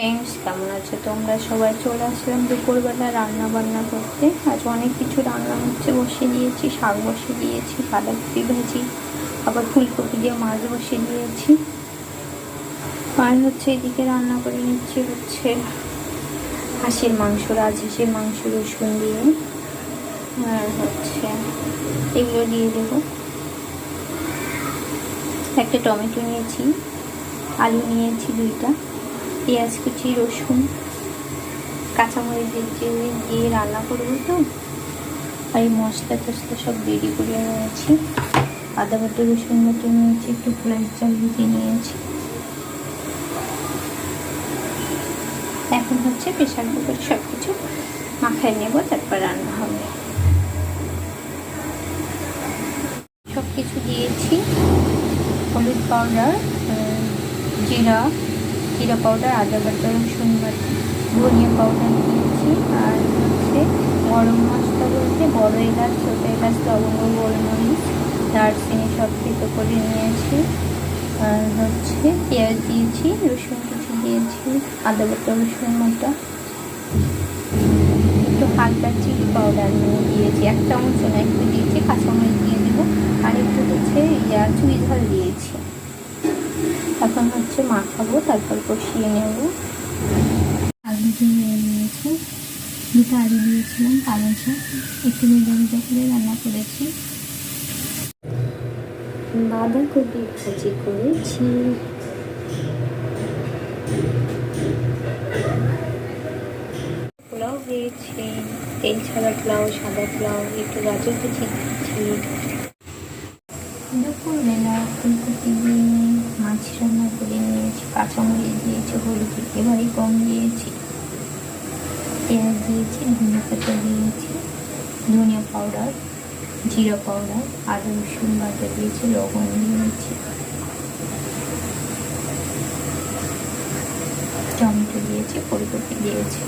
Friends কেমন আছো তোমরা? সবাই চলে আসলাম দুপুরবেলা রান্না বান্না করতে। আজ অনেক কিছু রান্না হচ্ছে। বসে দিয়েছি, শাক বসে দিয়েছি বাঁধাকপি ভাজি, আবার ফুলকপি দিয়ে মাছ বসে দিয়েছি। আর হচ্ছে এদিকে রান্না করে নিচ্ছি হচ্ছে হাঁসের মাংস, রাজহাঁসের মাংস, রসুন দিয়ে। আর হচ্ছে এগুলো দিয়ে দেবো। একটা টমেটো নিয়েছি, আলু নিয়েছি দুইটা। পেঁয়াজ কুচি, রসুন, কাঁচামরিচ দিয়ে দিয়ে রান্না করব তো। আর এই মশলা টশলা সব রেডি করে নিয়েছি। আদা বাটা, রসুন বাটা নিয়েছি, একটু পোলাই চাল ভিজে নিয়েছি। এখন হচ্ছে প্রেশার কুকারে সব কিছু মাখায় নেব, তারপর রান্না হবে। সব কিছু দিয়েছি। হলুদ পাউডার জিরা জিরা পাউডার আদা বাটা, রসুন বাটা, ধনিয়া পাউডার দিয়েছি। আর হচ্ছে গরম মশলা বলতে বড় এলাচ, ছোটো এলাচ, লবঙ্গ, গোলমরিচ, দারচিনি সব থেতো করে নিয়েছি। আর হচ্ছে পেঁয়াজ দিয়েছি, রসুন কিছু দিয়েছি, আদা বাটা, রসুন বাটা। একটু হালকা চিলি পাউডার মানে দিয়েছি, এক চামচ না, একটু দিয়েছি, কাঁচামরিচ দিয়ে দেবো। আর একটু হচ্ছে ইয়া চুই ঝাল দিয়েছি। এখন হচ্ছে মাখাবো, তারপর কষিয়ে নেব। আলু দিয়ে নিয়েছি দুটো আলু দিয়েছিলাম কালোচা একটু ভেজা ভেজা রান্না করেছি। বাঁধাকপি ভাজি করেছি। পোলাও দিয়েছি, তেল ছাড়া পোলাও, সাদা পোলাও, একটু গাজর কুচি দিয়েছি। দুপুরবেলা ফুলকপি দিয়ে মাছ রান্না করে নিয়েছি, কাঁচামরিচ দিয়েছি, হলুদ এবারে কম দিয়েছি, পেঁয়াজ দিয়েছি, ধনিয়া পাতা দিয়েছি, ধনিয়া পাউডার, জিরা পাউডার, আদা রসুন বাটা দিয়েছি, লবণ দিয়েছি, টমেটো দিয়েছি ফুলকপি দিয়েছি।